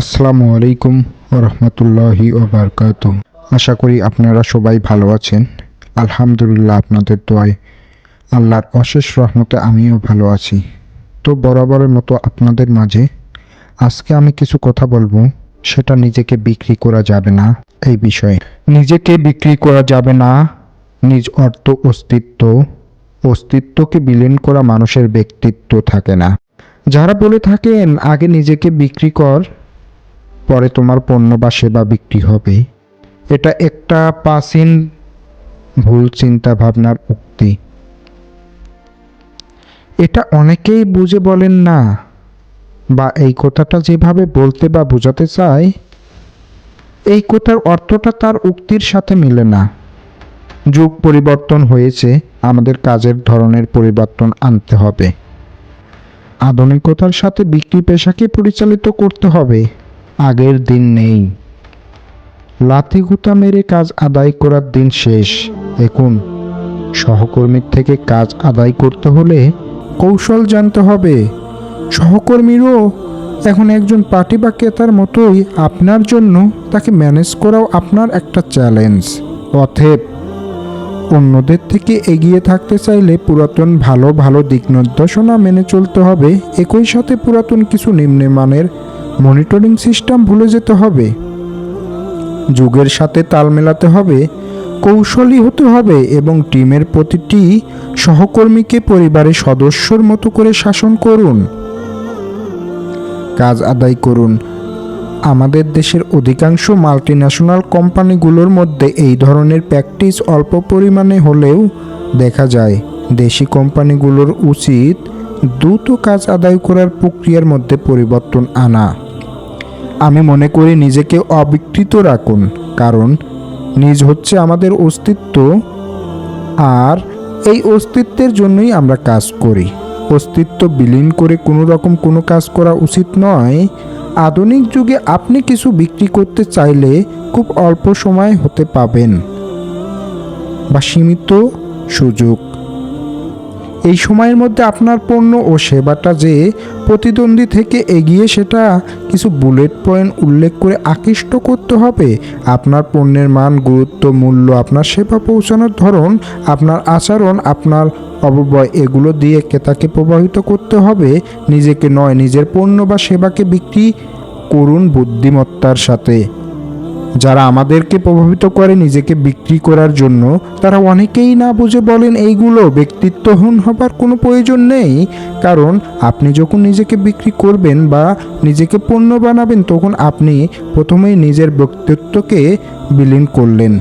আসসালামু আলাইকুম রহমতুল্লাহি ওবরকাত। আশা করি আপনারা সবাই ভালো আছেন। আলহামদুলিল্লাহ আপনাদের দোয়ায় আল্লাহর অশেষ রহমতে আমিও ভালো আছি। তো বরাবরের মতো আপনাদের মাঝে আজকে আমি কিছু কথা বলব, সেটা নিজেকে বিক্রি করা যাবে না এই বিষয়ে। নিজেকে বিক্রি করা যাবে না, নিজ অর্থ অস্তিত্ব, অস্তিত্বকে বিলীন করা মানুষের ব্যক্তিত্ব থাকে না। যারা বলে থাকেন, আগে নিজেকে বিক্রি কর পরে তোমার পণ্য বা সেবা বিক্রি হবে। এটা একটা প্রাচীন ভুল চিন্তা ভাবনার উক্তি। এটা অনেকেই বুঝে বলেন না, বা এই কথাটা যেভাবে বলতে বা বোঝাতে চায়, এই কথার অর্থটা তার উক্তির সাথে মিলে না। যুগ পরিবর্তন হয়েছে, আমাদের কাজের ধরনের পরিবর্তন আনতে হবে। আধুনিকতার সাথে বিক্রি পেশাকে পরিচালিত করতে হবে। আগের দিন নেই। লাথি গুতা মেরে কাজ আদায় করার দিন শেষ। এখন সহকর্মীর থেকে কাজ আদায় করতে হলে কৌশল জানতে হবে। সহকর্মীরও এখন একজন পার্টি বা ক্রেতার মতোই আপনার জন্য তাকে ম্যানেজ করাও আপনার একটা চ্যালেঞ্জ। অথেব অন্যদের থেকে এগিয়ে থাকতে চাইলে পুরাতন ভালো ভালো দিক নির্দেশনা মেনে চলতে হবে। একই সাথে পুরাতন কিছু নিম্নমানের মনিটরিং সিস্টেম ভুলে যেতে হবে। যুগের সাথে তাল মেলাতে হবে, কৌশলী হতে হবে এবং টিমের প্রতিটি সহকর্মীকে পরিবারের সদস্যর মতো করে শাসন করুন। কাজ আদায় করুন। আমাদের দেশের অধিকাংশ মাল্টিন্যাশনাল কোম্পানিগুলোর মধ্যে এই ধরনের প্র্যাকটিস অল্প পরিমাণে হলেও দেখা যায়, দেশি কোম্পানিগুলোর উচিত দ্রুত কাজ আদায় করার প্রক্রিয়ার মধ্যে পরিবর্তন আনা। আমি মনে করি নিজেকে অবিকৃত রাখুন, কারণ নিজ হচ্ছে আমাদের অস্তিত্ব, আর এই অস্তিত্বের জন্যই আমরা কাজ করি। অস্তিত্ব বিলীন করে কোনো রকম কোনো কাজ করা উচিত নয়। আধুনিক যুগে আপনি কিছু বিক্রি করতে চাইলে খুব অল্প সময় হতে পাবেন, বা সীমিত সুযোগ। এই সময়ের মধ্যে আপনার পণ্য ও সেবাটা যে প্রতিদ্বন্দ্বী থেকে এগিয়ে সেটা কিছু বুলেট পয়েন্ট উল্লেখ করে আকৃষ্ট করতে হবে। আপনার পণ্যের মান, গুরুত্ব, মূল্য, আপনার সেবা পৌঁছানোর ধরন, আপনার আচরণ, আপনার অববয় এগুলো দিয়ে ক্রেতাকে প্রভাবিত করতে হবে। নিজেকে নয়, নিজের পণ্য বা সেবাকে বিক্রি করুন বুদ্ধিমত্তার সাথে। যারা আমাদেরকে প্রভাবিত করে নিজেকে বিক্রি করার জন্য, তারা অনেকেই না বুঝে বলেন এইগুলো ব্যক্তিত্বহীন হবার কোনো প্রয়োজন নেই। কারণ আপনি যখন নিজেকে বিক্রি করবেন বা নিজেকে পণ্য বানাবেন, তখন আপনি প্রথমেই নিজের ব্যক্তিত্বকে বিলীন করলেন।